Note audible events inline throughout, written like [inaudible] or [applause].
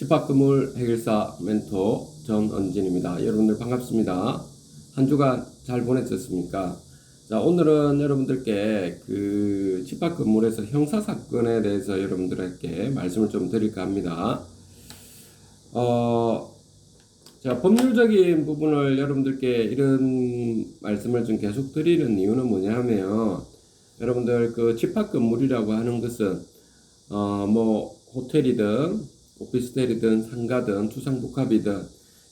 집합금물 해결사 멘토 전언진입니다. 여러분들 반갑습니다. 한 주간 잘 보냈었습니까? 자, 오늘은 여러분들께 그 집합건물에서 형사사건에 대해서 여러분들에게 말씀을 좀 드릴까 합니다. 어, 자, 법률적인 부분을 여러분들께 이런 말씀을 좀 계속 드리는 이유는 뭐냐 하면, 여러분들 그 집합건물이라고 하는 것은, 어, 뭐, 호텔이든, 오피스텔이든, 상가든, 주상복합이든,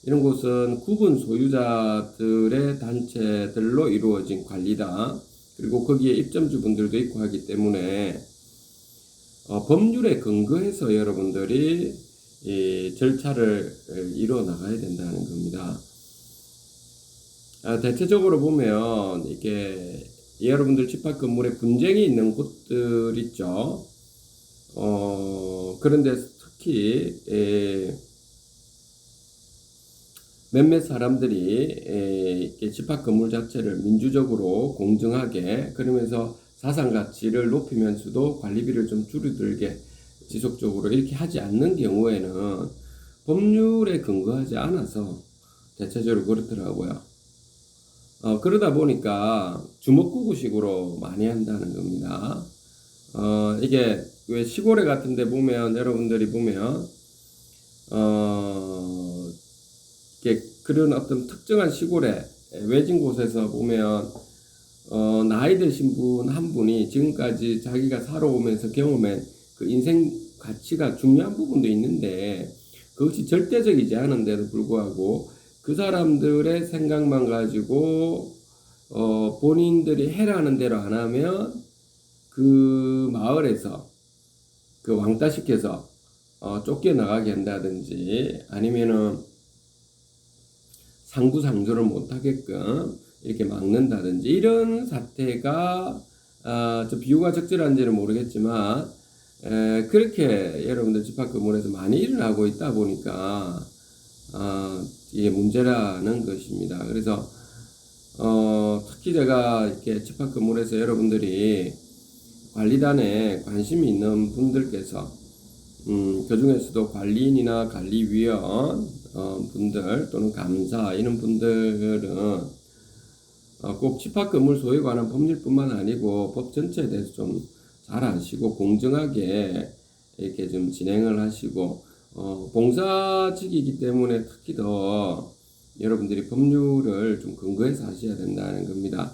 이런 곳은 구분 소유자들의 단체들로 이루어진 관리다. 그리고 거기에 입점주분들도 있고 하기 때문에, 어, 법률에 근거해서 여러분들이 이 절차를 이루어 나가야 된다는 겁니다. 아, 대체적으로 보면 이게 여러분들 집합 건물에 분쟁이 있는 곳들 있죠. 어, 그런데 특히 에, 몇몇 사람들이 에, 집합 건물 자체를 민주적으로 공정하게 그러면서 자산 가치를 높이면서도 관리비를 좀 줄여들게 지속적으로 이렇게 하지 않는 경우에는 법률에 근거하지 않아서 대체적으로 그렇더라고요. 어, 그러다 보니까 주먹구구식으로 많이 한다는 겁니다. 어, 이게 왜 시골에 같은 데 보면 여러분들이 보면 어, 이게 그런 어떤 특정한 시골에 외진 곳에서 보면 어, 나이 드신 분 한 분이 지금까지 자기가 살아오면서 경험한 그 인생 가치가 중요한 부분도 있는데 그것이 절대적이지 않은데도 불구하고 그 사람들의 생각만 가지고 어, 본인들이 해라는 대로 안 하면 그 마을에서 그 왕따시켜서 어, 쫓겨나가게 한다든지 아니면은 상부상조를 못하게끔 이렇게 막는다든지 이런 사태가 아, 저 비유가 적절한지는 모르겠지만 에, 그렇게 여러분들 집합 건물에서 많이 일어나고 있다 보니까 아, 이게 문제라는 것입니다. 그래서 어, 특히 제가 이렇게 집합 건물에서 여러분들이 관리단에 관심이 있는 분들께서 음, 그 중에서도 관리인이나 관리위원 어, 분들 또는 감사 이런 분들은 어, 꼭 집합건물 소유에 관한 법률뿐만 아니고 법 전체에 대해서 좀 잘 아시고 공정하게 이렇게 좀 진행을 하시고 어, 봉사직이기 때문에 특히 더 여러분들이 법률을 좀 근거해서 하셔야 된다는 겁니다.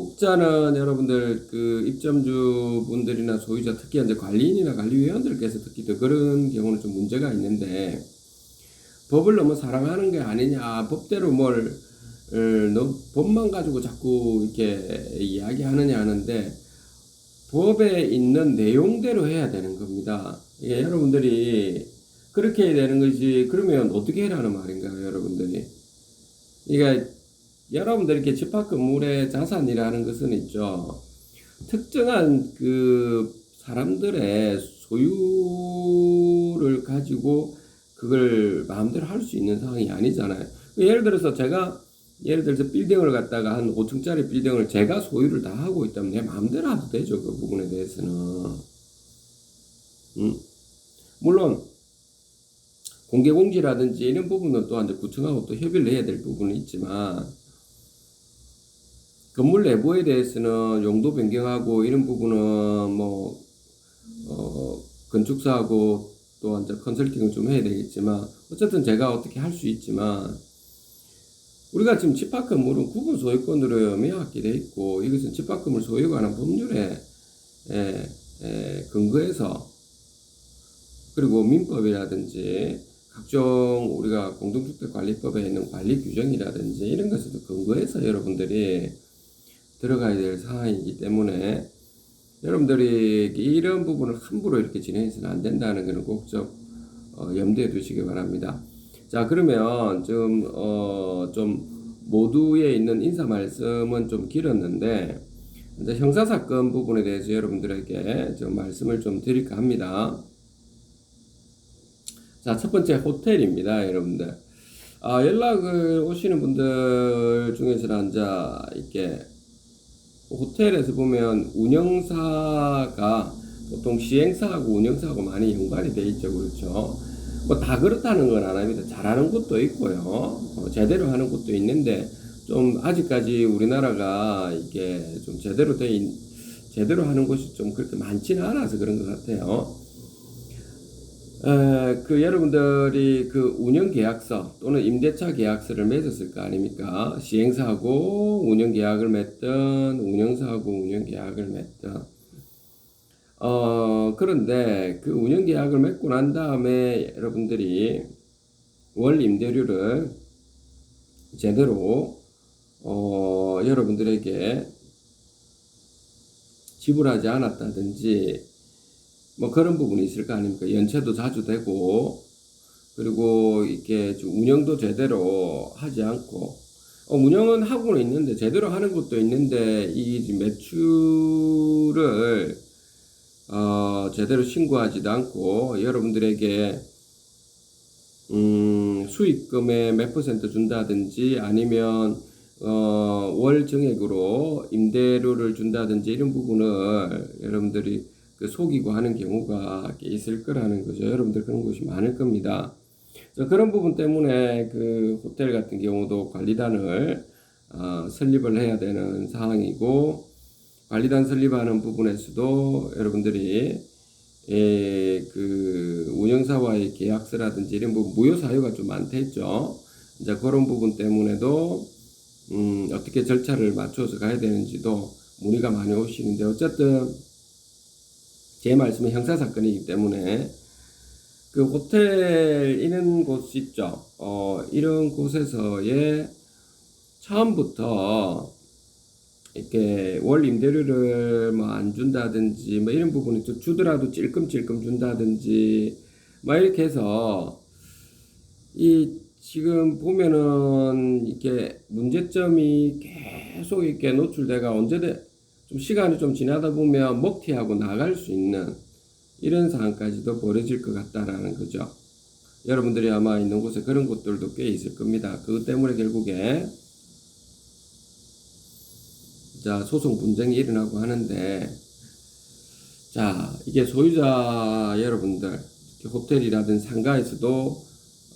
혹자는 여러분들 그 입점주 분들이나 소유자 특히 이제 관리인이나 관리위원들께서 특히 더 그런 경우는 좀 문제가 있는데 법을 너무 사랑하는 게 아니냐 법대로 뭘 법만 가지고 자꾸 이렇게 이야기하느냐 하는데 법에 있는 내용대로 해야 되는 겁니다. 이게 여러분들이 그렇게 해야 되는 것이 그러면 어떻게 해라는 말인가요, 여러분들이? 그러니까 여러분들 이렇게 집합 건물의 자산이라는 것은 있죠. 특정한 그 사람들의 소유를 가지고 그걸 마음대로 할 수 있는 상황이 아니잖아요. 예를 들어서 제가 예를 들어서 빌딩을 갖다가 한 5층짜리 빌딩을 제가 소유를 다 하고 있다면 내 마음대로 해도 되죠. 그 부분에 대해서는. 음? 물론, 공개공지라든지 이런 부분은 또한 구청하고 또 협의를 해야 될 부분은 있지만, 건물 내부에 대해서는 용도 변경하고 이런 부분은 뭐, 어, 건축사하고 또 이제 컨설팅을 좀 해야 되겠지만, 어쨌든 제가 어떻게 할 수 있지만, 우리가 지금 집합 건물은 구분 소유권으로 명확히 되어 있고 이것은 집합 건물 소유에 관한 법률에 에, 에, 근거해서 그리고 민법이라든지 각종 우리가 공동주택관리법에 있는 관리 규정이라든지 이런 것에도 근거해서 여러분들이 들어가야 될 사항이기 때문에 여러분들이 이런 부분을 함부로 이렇게 진행해서는 안 된다는 것을 꼭좀 어, 염두에 두시기 바랍니다. 자, 그러면 좀, 어, 좀 모두에 있는 인사 말씀은 좀 길었는데, 이제 형사 사건 부분에 대해서 여러분들에게 좀 말씀을 좀 드릴까 합니다. 자, 첫 번째 호텔입니다, 여러분들. 아, 연락을 오시는 분들 중에서는 이제 이렇게 호텔에서 보면 운영사가 보통 시행사하고 운영사하고 많이 연관이 돼 있죠, 그렇죠? 뭐 다 그렇다는 건 아닙니다. 잘하는 곳도 있고요. 어, 제대로 하는 곳도 있는데 좀 아직까지 우리나라가 이게 좀 제대로 돼 있, 제대로 하는 곳이 좀 그렇게 많지는 않아서 그런 것 같아요. 에, 그 여러분들이 그 운영 계약서 또는 임대차 계약서를 맺었을 거 아닙니까? 시행사하고 운영 계약을 맺든 운영사하고 운영 계약을 맺든 어 그런데 그 운영 계약을 맺고 난 다음에 여러분들이 월 임대료를 제대로 어 여러분들에게 지불하지 않았다든지 뭐 그런 부분이 있을 거 아닙니까? 연체도 자주 되고 그리고 이렇게 좀 운영도 제대로 하지 않고 어, 운영은 하고는 있는데 제대로 하는 것도 있는데 이 매출을 어, 제대로 신고하지도 않고 여러분들에게 음, 수익금의 몇 퍼센트 준다든지 아니면 어, 월 정액으로 임대료를 준다든지 이런 부분을 여러분들이 그 속이고 하는 경우가 있을 거라는 거죠. 여러분들 그런 것이 많을 겁니다. 그런 부분 때문에 그 호텔 같은 경우도 관리단을 어, 설립을 해야 되는 상황이고 관리단 설립하는 부분에서도 여러분들이 예, 그 운영사와의 계약서라든지 이런 부분 무효 사유가 좀 많겠죠. 이제 그런 부분 때문에도 음, 어떻게 절차를 맞춰서 가야 되는지도 문의가 많이 오시는데 어쨌든 제 말씀은 형사 사건이기 때문에 그 호텔 이런 곳 있죠. 어, 이런 곳에서의 처음부터 이렇게 월 임대료를 뭐 안 준다든지 뭐 이런 부분이 좀 주더라도 찔끔찔끔 준다든지 뭐 이렇게 해서 이 지금 보면은 이게 문제점이 계속 이렇게 노출돼가 언제든 좀 시간이 좀 지나다 보면 먹튀하고 나갈 수 있는 이런 상황까지도 벌어질 것 같다라는 거죠. 여러분들이 아마 있는 곳에 그런 곳들도 꽤 있을 겁니다. 그것 때문에 결국에 자 소송 분쟁이 일어나고 하는데 자 이게 소유자 여러분들 호텔이라든 상가에서도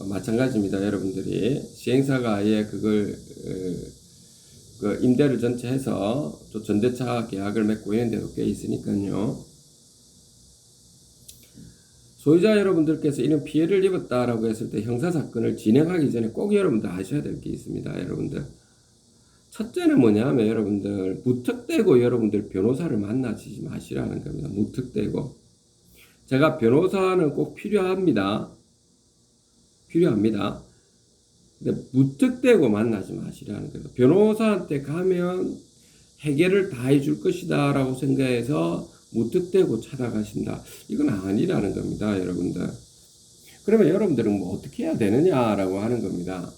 마찬가지입니다. 여러분들이 시행사가 아예 그걸 그 임대를 전체 해서 또 전대차 계약을 맺고 이런 데도 꽤 있으니까요. 소유자 여러분들께서 이런 피해를 입었다라고 했을 때 형사 사건을 진행하기 전에 꼭 여러분들 아셔야 될 게 있습니다. 여러분들. 첫째는 뭐냐면 여러분들 무턱대고 여러분들 변호사를 만나지 마시라는 겁니다. 무턱대고. 제가 변호사는 꼭 필요합니다. 필요합니다. 근데 무턱대고 만나지 마시라는 거예요. 변호사한테 가면 해결을 다 해줄 것이다 라고 생각해서 무턱대고 찾아가신다. 이건 아니라는 겁니다, 여러분들. 그러면 여러분들은 뭐 어떻게 해야 되느냐라고 하는 겁니다.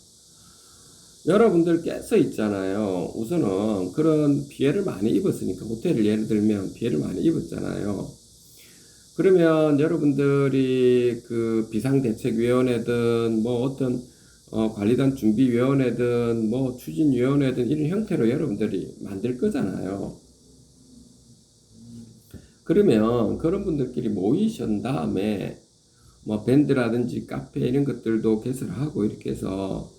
여러분들께서 있잖아요. 우선은 그런 피해를 많이 입었으니까 호텔을 예를 들면 피해를 많이 입었잖아요. 그러면 여러분들이 그 비상대책위원회든 뭐 어떤 어, 관리단 준비위원회든 뭐 추진위원회든 이런 형태로 여러분들이 만들 거잖아요. 그러면 그런 분들끼리 모이신 다음에 뭐 밴드라든지 카페 이런 것들도 개설하고 이렇게 해서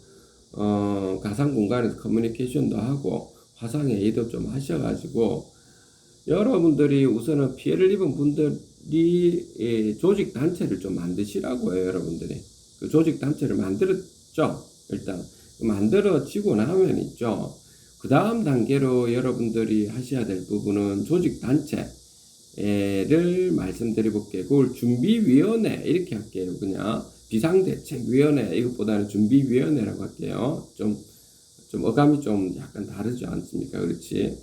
어, 가상 공간에서 커뮤니케이션도 하고 화상회의도 좀 하셔가지고 여러분들이 우선은 피해를 입은 분들이 예, 조직 단체를 좀 만드시라고요, 여러분들이. 그 조직 단체를 만들 었죠, 일단. 만들어지고 나면 있죠. 그 다음 단계로 여러분들이 하셔야 될 부분은 조직 단체를 볼게요. 그걸 준비위원회, 이렇게 할게요, 그냥. 비상대책위원회, 이것보다는 준비위원회라고 할게요. 좀, 좀 어감이 좀 약간 다르지 않습니까? 그렇지.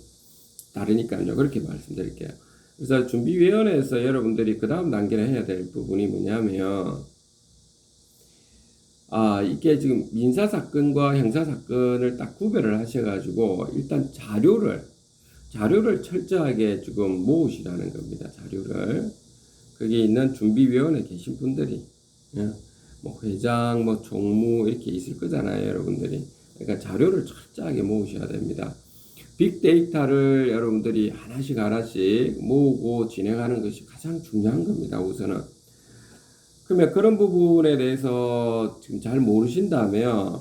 다르니까요. 그렇게 말씀드릴게요. 그래서 준비위원회에서 여러분들이 그 다음 단계를 해야 될 부분이 뭐냐면, 아, 이게 지금 민사 사건과 형사 사건을 딱 구별을 하셔가지고, 일단 자료를, 자료를 철저하게 지금 모으시라는 겁니다. 자료를. 거기 있는 준비위원회 계신 분들이, 예, 뭐 회장, 뭐 총무 이렇게 있을 거잖아요, 여러분들이. 그러니까 자료를 철저하게 모으셔야 됩니다. 빅데이터를 여러분들이 하나씩 하나씩 모으고 진행하는 것이 가장 중요한 겁니다. 우선은 그러면 그런 부분에 대해서 지금 잘 모르신다면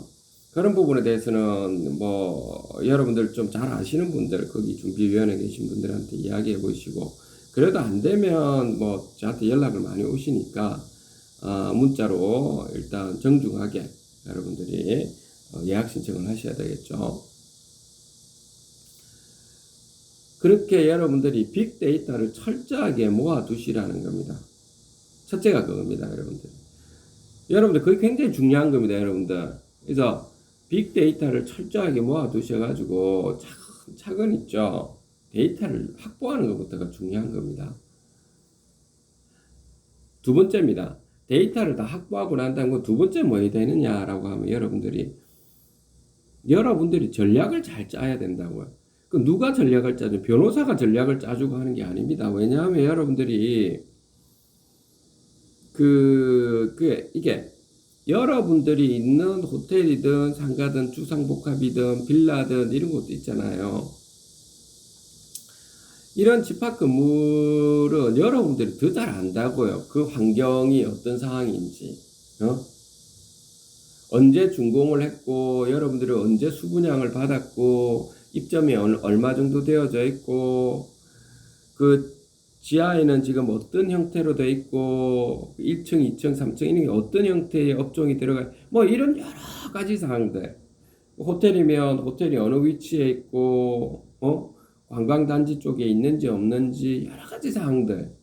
그런 부분에 대해서는 뭐 여러분들 좀 잘 아시는 분들 거기 준비위원회 계신 분들한테 이야기해 보시고 그래도 안 되면 뭐 저한테 연락을 많이 오시니까 어, 문자로 일단 정중하게 여러분들이 어, 예약 신청을 하셔야 되겠죠. 그렇게 여러분들이 빅데이터를 철저하게 모아두시라는 겁니다. 첫째가 그겁니다, 여러분들. 여러분들, 그게 굉장히 중요한 겁니다, 여러분들. 그래서 빅데이터를 철저하게 모아두셔가지고 차근 차근 있죠. 데이터를 확보하는 것부터가 중요한 겁니다. 두 번째입니다. 데이터를 다 확보하고 난 다음에 두 번째 뭐 해야 되느냐라고 하면 여러분들이 여러분들이 전략을 잘 짜야 된다고요. 그 누가 전략을 짜죠? 변호사가 전략을 짜주고 하는 게 아닙니다. 왜냐하면 여러분들이 그, 그, 이게 여러분들이 있는 호텔이든 상가든 주상복합이든 빌라든 이런 것도 있잖아요. 이런 집합 건물은 여러분들이 더 잘 안다고요. 그 환경이 어떤 상황인지. 어? 언제 준공을 했고, 여러분들이 언제 수분양을 받았고, 입점이 얼- 얼마 정도 되어져 있고, 그 지하에는 지금 어떤 형태로 돼 있고, 1층, 2층, 3층, 이런 게 어떤 형태의 업종이 들어가, 뭐 이런 여러 가지 사항들. 호텔이면 호텔이 어느 위치에 있고, 어? 관광단지 쪽에 있는지 없는지 여러 가지 사항들.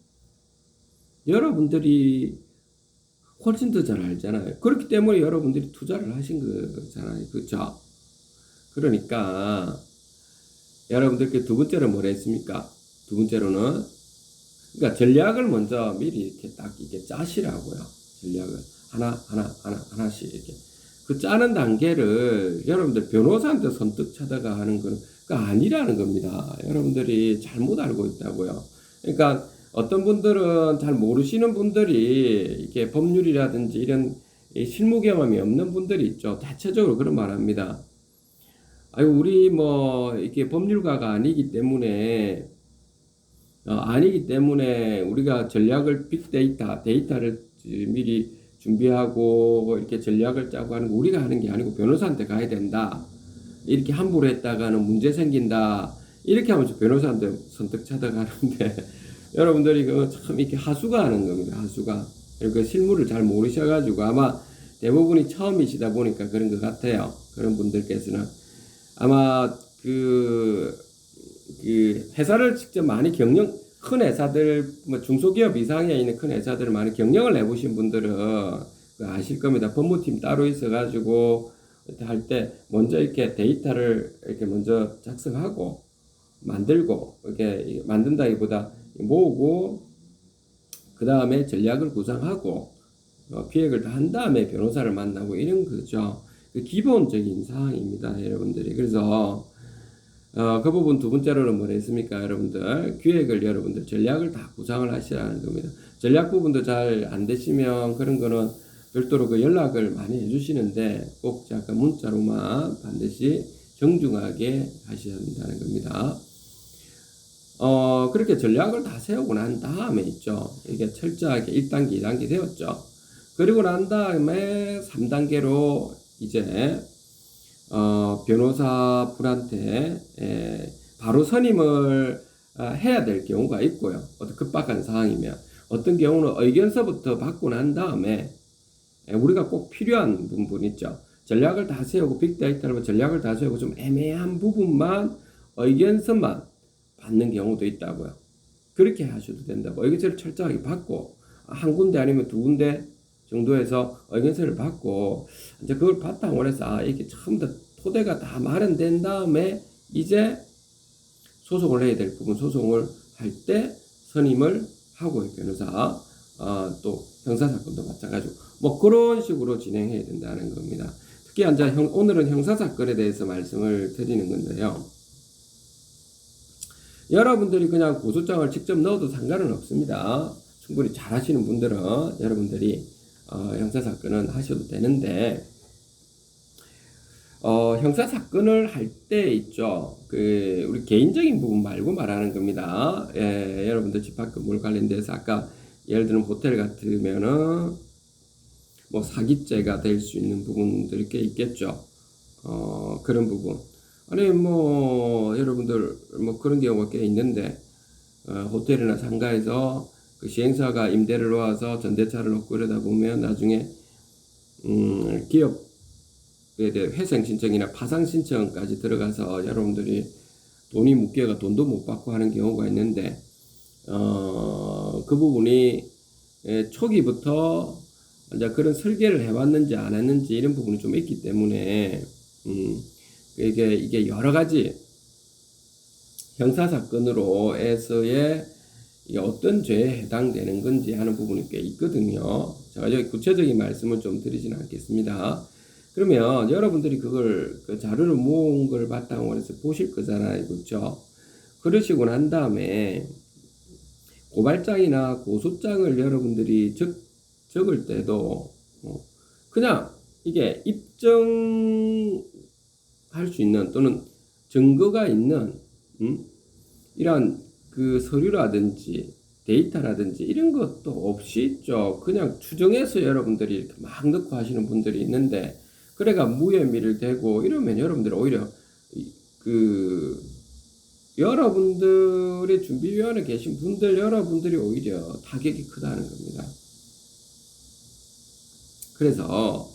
여러분들이 훨씬 더 잘 알잖아요. 그렇기 때문에 여러분들이 투자를 하신 거잖아요. 그렇죠? 그러니까 여러분들께 두 번째로 뭐라 했습니까? 두 번째로는 그러니까 전략을 먼저 미리 이렇게 딱 이렇게 짜시라고요. 전략을 하나 하나 하나 하나씩 이렇게 그 짜는 단계를 여러분들 변호사한테 선뜻 찾아가 하는 거는 그 아니라는 겁니다. 여러분들이 잘못 알고 있다고요. 그러니까 어떤 분들은 잘 모르시는 분들이 이게 법률이라든지 이런 이 실무 경험이 없는 분들이 있죠. 대체적으로 그런 말 합니다. 아유, 우리 뭐, 이렇게 법률가가 아니기 때문에, 어, 아니기 때문에 우리가 전략을 빅데이터, 데이터를 미리 준비하고 이렇게 전략을 짜고 하는 거 우리가 하는 게 아니고 변호사한테 가야 된다. 이렇게 함부로 했다가는 문제 생긴다. 이렇게 하면서 변호사한테 선택 찾아가는데 [laughs] 여러분들이 그참 이렇게 하수가 하는 겁니다. 하수가. 그 실무를 잘 모르셔가지고 아마 대부분이 처음이시다 보니까 그런 것 같아요. 그런 분들께서는 아마 그, 그 회사를 직접 많이 경영 큰 회사들 뭐 중소기업 이상에 있는 큰 회사들을 많이 경영을 해보신 분들은 그 아실 겁니다. 법무팀 따로 있어가지고 할 때 먼저 이렇게 데이터를 이렇게 먼저 작성하고 만들고 이렇게 만든다기보다 모으고 그 다음에 전략을 구상하고 어, 기획을 다 한 다음에 변호사를 만나고 이런 거죠. 그 기본적인 사항입니다, 여러분들이. 그래서 어, 그 부분 두 번째로는 뭐라 했습니까, 여러분들? 기획을 여러분들 전략을 다 구상을 하시라는 겁니다. 전략 부분도 잘 안 되시면 그런 거는 별도로 그 연락을 많이 해주시는데 꼭 잠깐 문자로만 반드시 정중하게 하셔야 한다는 겁니다. 어, 그렇게 전략을 다 세우고 난 다음에 있죠. 이게 철저하게 1단계, 2단계 되었죠. 그리고 난 다음에 3단계로 이제, 어, 변호사 분한테, 에, 바로 선임을 아, 해야 될 경우가 있고요. 어떤 급박한 상황이면. 어떤 경우는 의견서부터 받고 난 다음에, 에, 우리가 꼭 필요한 부분 있죠. 전략을 다 세우고, 빅데이터로 전략을 다 세우고, 좀 애매한 부분만, 의견서만 받는 경우도 있다고요. 그렇게 하셔도 된다고. 의견서를 철저하게 받고, 한 군데 아니면 두 군데 정도에서 의견서를 받고, 이제 그걸 바탕으로 해서, 아, 이게 처음 다 토대가 다 마련된 다음에, 이제 소송을 해야 될 부분, 소송을 할 때 선임을 하고, 변호사, 어, 또 형사 사건도 마찬가지고, 뭐 그런 식으로 진행해야 된다는 겁니다. 특히 이제 형, 오늘은 형사 사건에 대해서 말씀을 드리는 건데요. 여러분들이 그냥 고소장을 직접 넣어도 상관은 없습니다. 충분히 잘 하시는 분들은 여러분들이 어, 형사사건은 하셔도 되는데, 어, 형사사건을 할 때 있죠. 그, 우리 개인적인 부분 말고 말하는 겁니다. 예, 여러분들 집합건물 관련돼서 아까 예를 들면 호텔 같으면은 뭐 사기죄가 될 수 있는 부분들이 꽤 있겠죠. 어, 그런 부분. 아니, 뭐, 여러분들, 뭐 그런 경우가 꽤 있는데, 어, 호텔이나 상가에서 그 시행사가 임대를 놓아서 전대차를 놓고 그러다 보면 나중에, 음, 기업에 대해 회생 신청이나 파상 신청까지 들어가서 여러분들이 돈이 묶여가 돈도 못 받고 하는 경우가 있는데, 어, 그 부분이 예, 초기부터 이제 그런 설계를 해왔는지 안 했는지 이런 부분이 좀 있기 때문에, 음, 이게, 이게 여러 가지 형사 사건으로에서의 이게 어떤 죄에 해당되는 건지 하는 부분이 꽤 있거든요. 제가 여기 구체적인 말씀을 좀 드리지는 않겠습니다. 그러면 여러분들이 그걸 그 자료를 모은 걸 바탕으로 해서 보실 거잖아요. 그렇죠? 그러시고 난 다음에 고발장이나 고소장을 여러분들이 적, 적을 때도 어, 그냥 이게 입증할 수 있는 또는 증거가 있는 음? 이러한 그 서류라든지 데이터라든지 이런 것도 없이 있죠. 그냥 추정해서 여러분들이 이렇게 막 넣고 하시는 분들이 있는데 그래가 무혐의를 대고 이러면 여러분들 오히려 이- 그 여러분들의 준비위원회 계신 분들 여러분들이 오히려 타격이 크다는 겁니다. 그래서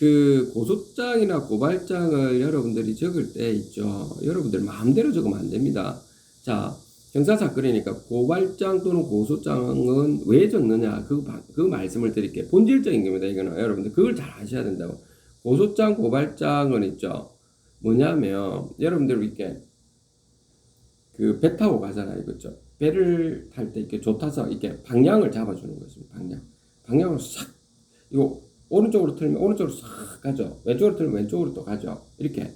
그 고소장이나 고발장을 여러분들이 적을 때 있죠. 여러분들 마음대로 적으면 안 됩니다. 자, 형사사건이니까 고발장 또는 고소장은 왜 적느냐? 그, 바- 그 말씀을 드릴게요. 본질적인 겁니다. 이거는 여러분들 그걸 잘 아셔야 된다고. 고소장, 고발장은 있죠. 뭐냐면 여러분들 이렇게 그 배 타고 가잖아요. 그죠? 배를 탈 때 이렇게 조타서 이렇게 방향을 잡아주는 것입니다. 방향. 방향을 싹 이거 오른쪽으로 틀면 오른쪽으로 싹 가죠. 왼쪽으로 틀면 왼쪽으로 또 가죠. 이렇게.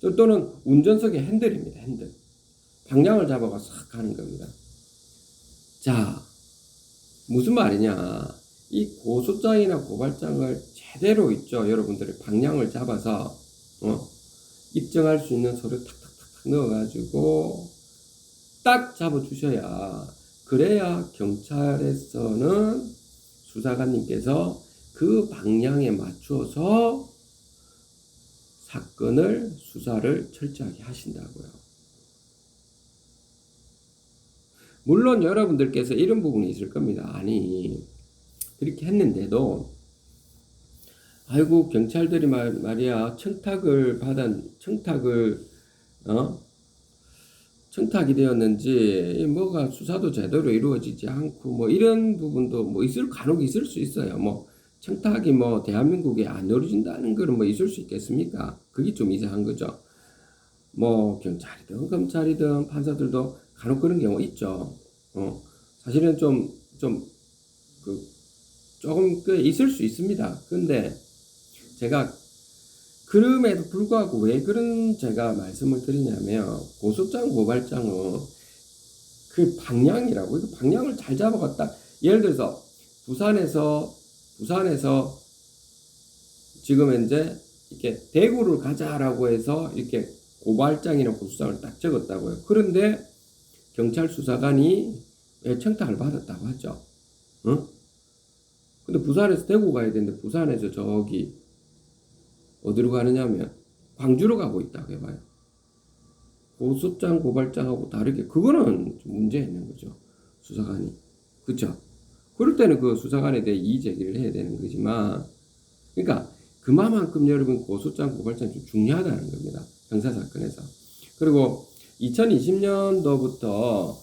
또- 또는 운전석의 핸들입니다. 핸들. 방향을 잡아가 싹 가는 겁니다. 자, 무슨 말이냐. 이 고소장이나 고발장을 제대로 있죠. 여러분들이 방향을 잡아서, 어, 입증할 수 있는 서류 탁탁탁탁 넣어가지고, 딱 잡아주셔야, 그래야 경찰에서는 수사관님께서 그 방향에 맞추어서 사건을 수사를 철저하게 하신다고요. 물론 여러분들께서 이런 부분이 있을 겁니다. 아니, 그렇게 했는데도, 아이고, 경찰들이 말, 말이야, 청탁을 받은, 청탁을, 어? 청탁이 되었는지, 이 뭐가 수사도 제대로 이루어지지 않고, 뭐, 이런 부분도 뭐 있을, 간혹 있을 수 있어요. 뭐, 청탁이 뭐, 대한민국에 안 이루어진다는 거는 뭐 있을 수 있겠습니까? 그게 좀 이상한 거죠. 뭐, 경찰이든 검찰이든 판사들도 간혹 그런 경우 있죠. 어, 사실은 좀, 좀, 그, 조금 꽤 있을 수 있습니다. 근데 제가 그럼에도 불구하고 왜 그런 제가 말씀을 드리냐면 고소장 고발장은 그 방향이라고 그 방향을 잘 잡아갔다. 예를 들어서 부산에서 부산에서 지금 현재 이렇게 대구를 가자라고 해서 이렇게 고발장이나 고소장을 딱 적었다고요. 그런데 경찰 수사관이 예, 청탁을 받았다고 하죠. 응? 근데 부산에서 대구 가야 되는데 부산에서 저기 어디로 가느냐면 광주로 가고 있다고 해봐요. 고소장 고발장하고 다르게 그거는 좀 문제 있는 거죠. 수사관이 그렇죠. 그럴 때는 그 수사관에 대해 이의 제기를 해야 되는 거지만 그러니까 그만큼 여러분 고소장 고발장 좀 중요하다는 겁니다. 형사 사건에서 그리고 2020년도부터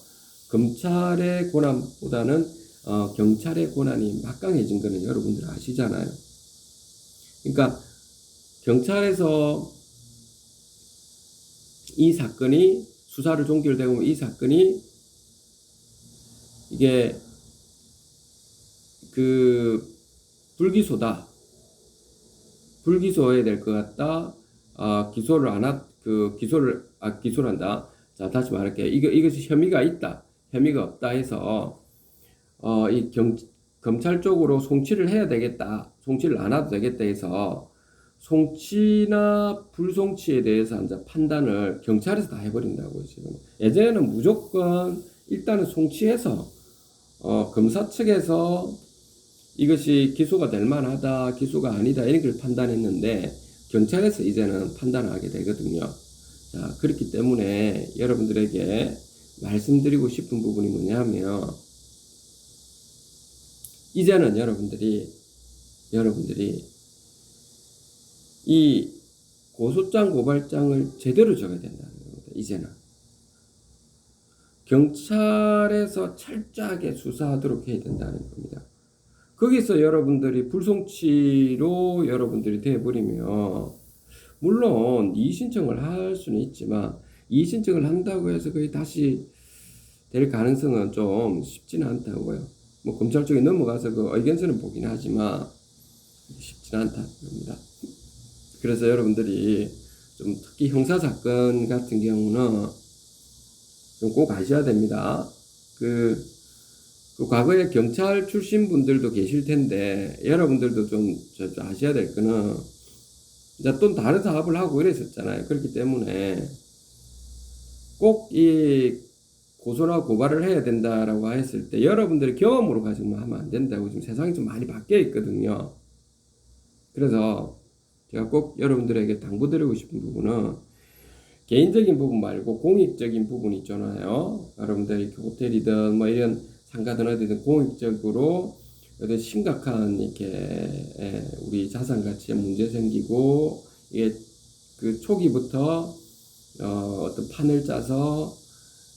검찰의 권한보다는 어, 경찰의 권한이 막강해진 거는 여러분들 아시잖아요. 그러니까 경찰에서 이 사건이 수사를 종결되고 이 사건이 이게 그 불기소다. 불기소해야 될 것 같다. 아, 기소를 안 하, 그 기소를 아 기소를 한다. 자, 다시 말할게요. 이거 이것이 혐의가 있다. 혐의가 없다 해서 어, 이 경, 검찰 쪽으로 송치를 해야 되겠다. 송치를 안 해도 되겠다 해서 송치나 불송치에 대해서 이제 판단을 경찰에서 다 해버린다고요, 지금. 예전에는 무조건 일단은 송치해서, 어, 검사 측에서 이것이 기소가 될 만하다, 기소가 아니다 이런 걸 판단했는데 경찰에서 이제는 판단하게 되거든요. 자 그렇기 때문에 여러분들에게 말씀드리고 싶은 부분이 뭐냐면 이제는 여러분들이 여러분들이 이 고소장 고발장을 제대로 적어야 된다는 겁니다. 이제는 경찰에서 철저하게 수사하도록 해야 된다는 겁니다. 거기서 여러분들이 불송치로 여러분들이 돼버리면 물론 이의 신청을 할 수는 있지만 이의 신청을 한다고 해서 거의 다시 될 가능성은 좀 쉽지는 않다고요. 뭐 검찰 쪽에 넘어가서 그 의견서는 보긴 하지만 쉽지는 않다는 겁니다. 그래서 여러분들이 좀 특히 형사 사건 같은 경우는 좀 꼭 아셔야 됩니다. 그, 그 과거에 경찰 출신 분들도 계실 텐데 여러분들도 좀, 아셔야 될 거는 이제 또 다른 사업을 하고 이랬었잖아요. 그렇기 때문에 꼭 이 고소나 고발을 해야 된다라고 했을 때 여러분들이 경험으로 가지고 하면 안 된다고 지금 세상이 좀 많이 바뀌어 있거든요. 그래서 제가 꼭 여러분들에게 당부드리고 싶은 부분은 개인적인 부분 말고 공익적인 부분 있잖아요. 여러분들 호텔이든 뭐 이런 상가든 어디든 공익적으로 어떤 심각한 이렇게 예, 우리 자산 가치에 문제 생기고 이게 그 초기부터 어, 어떤 판을 짜서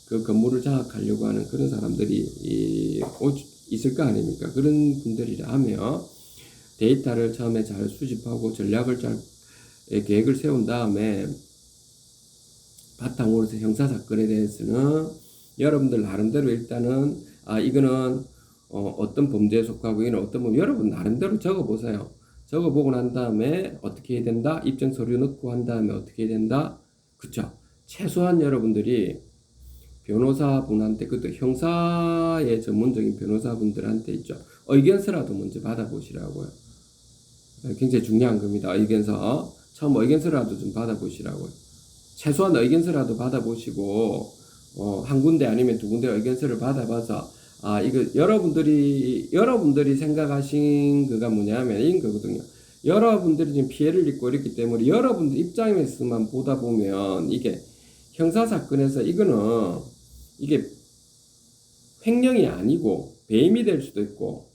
그 건물을 장악하려고 하는 그런 사람들이 있을 거 아닙니까? 그런 분들이라면 데이터를 처음에 잘 수집하고 전략을 잘 예, 계획을 세운 다음에 바탕으로 해서 형사 사건에 대해서는 여러분들 나름대로 일단은 아 이거는 어, 어떤 범죄에 속하고 이는 어떤 범 여러분 나름대로 적어 보세요. 적어 보고 난 다음에 어떻게 해야 된다? 입증 서류 넣고 한 다음에 어떻게 해야 된다? 그쵸? 최소한 여러분들이 변호사분한테 그것도 형사의 전문적인 변호사분들한테 있죠. 의견서라도 먼저 받아보시라고요. 굉장히 중요한 겁니다. 의견서 처음 의견서라도 좀 받아보시라고요. 최소한 의견서라도 받아보시고 어, 한 군데 아니면 두 군데 의견서를 받아봐서 아 이거 여러분들이 여러분들이 생각하신 그가 뭐냐면 이런 거거든요. 여러분들이 지금 피해를 입고 있기 때문에 여러분들 입장에서만 보다 보면 이게 형사 사건에서 이거는 이게 횡령이 아니고 배임이 될 수도 있고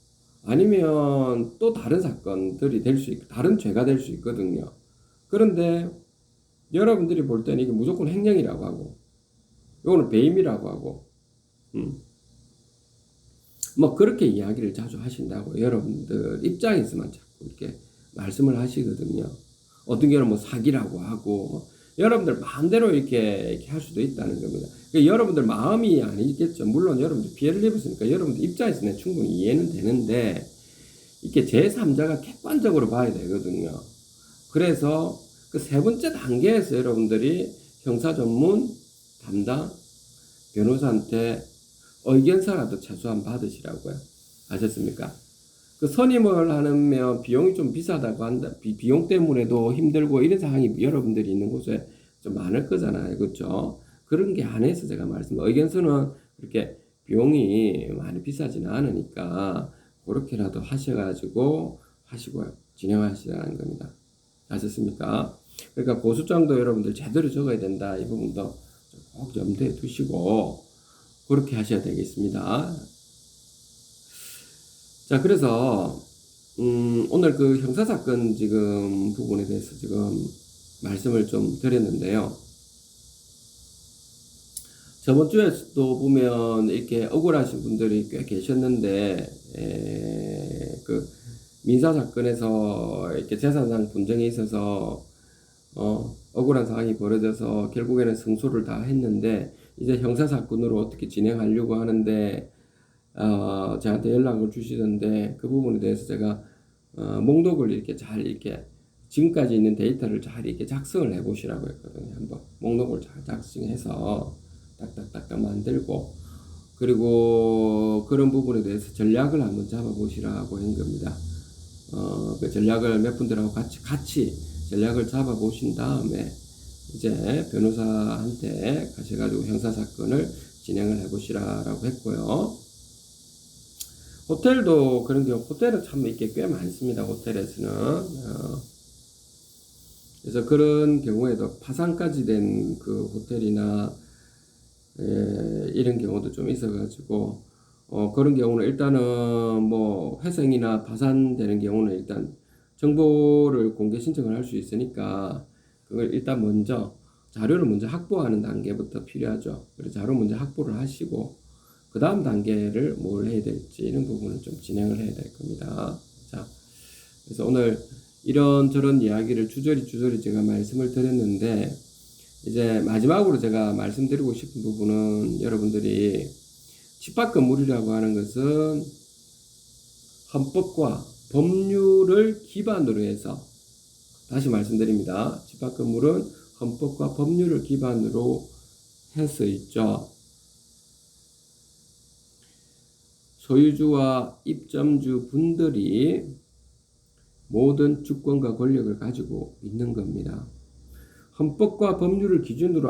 아니면 또 다른 사건들이 될 수 있고 다른 죄가 될 수 있거든요. 그런데 여러분들이 볼 때는 이게 무조건 횡령이라고 하고, 이거는 배임이라고 하고, 음. 뭐 그렇게 이야기를 자주 하신다고 여러분들 입장에서만 자꾸 이렇게 말씀을 하시거든요. 어떤 경우는 뭐 사기라고 하고, 여러분들 마음대로 이렇게, 이렇게 할 수도 있다는 겁니다. 그러니까 여러분들 마음이 아니겠죠. 물론 여러분들 피해를 입었으니까 여러분들 입장에서는 충분히 이해는 되는데, 이렇게 제3자가 객관적으로 봐야 되거든요. 그래서 그 세 번째 단계에서 여러분들이 형사 전문 담당 변호사한테 의견서라도 최소한 받으시라고요. 아셨습니까? 그 선임을 하면 비용이 좀 비싸다고 한다. 비, 비용 때문에도 힘들고 이런 상황이 여러분들이 있는 곳에 좀 많을 거잖아요. 그렇죠? 그런 게 안에서 제가 말씀, 의견서는 그렇게 비용이 많이 비싸지는 않으니까 그렇게라도 하셔가지고 하시고요. 진행하시라는 겁니다. 아셨습니까? 그러니까 고수장도 여러분들 제대로 적어야 된다. 이 부분도 꼭 염두에 두시고 그렇게 하셔야 되겠습니다. 자, 그래서 음, 오늘 그 형사 사건 지금 부분에 대해서 지금 말씀을 좀 드렸는데요. 저번 주에도 보면 이렇게 억울하신 분들이 꽤 계셨는데, 에, 그 민사 사건에서 이렇게 재산상 분쟁이 있어서 어, 억울한 상황이 벌어져서 결국에는 승소를 다 했는데 이제 형사 사건으로 어떻게 진행하려고 하는데 어, 저한테 연락을 주시던데 그 부분에 대해서 제가 어, 목록을 이렇게 잘 이렇게 지금까지 있는 데이터를 잘 이렇게 작성을 해 보시라고 했거든요. 한번 목록을 잘 작성해서 딱딱딱딱 만들고 그리고 그런 부분에 대해서 전략을 한번 잡아 보시라고 한 겁니다. 어, 그 전략을 몇 분들하고 같이 같이 전략을 잡아 보신 다음에 이제 변호사한테 가셔가지고 형사 사건을 진행을 해보시라라고 했고요. 호텔도 그런 경우 호텔은 참 이게 꽤 많습니다. 호텔에서는 어, 그래서 그런 경우에도 파산까지 된 그 호텔이나 예, 이런 경우도 좀 있어가지고 어, 그런 경우는 일단은 뭐 회생이나 파산되는 경우는 일단 정보를 공개 신청을 할 수 있으니까 그걸 일단 먼저 자료를 먼저 확보하는 단계부터 필요하죠. 그래서 자료 먼저 확보를 하시고 그 다음 단계를 뭘 해야 될지 이런 부분을 좀 진행을 해야 될 겁니다. 자, 그래서 오늘 이런 저런 이야기를 주저리 주저리 제가 말씀을 드렸는데 이제 마지막으로 제가 말씀드리고 싶은 부분은 여러분들이 집합 건물이라고 하는 것은 헌법과 법률을 기반으로 해서 다시 말씀드립니다. 집합 건물은 헌법과 법률을 기반으로 해서 있죠. 소유주와 입점주 분들이 모든 주권과 권력을 가지고 있는 겁니다. 헌법과 법률을 기준으로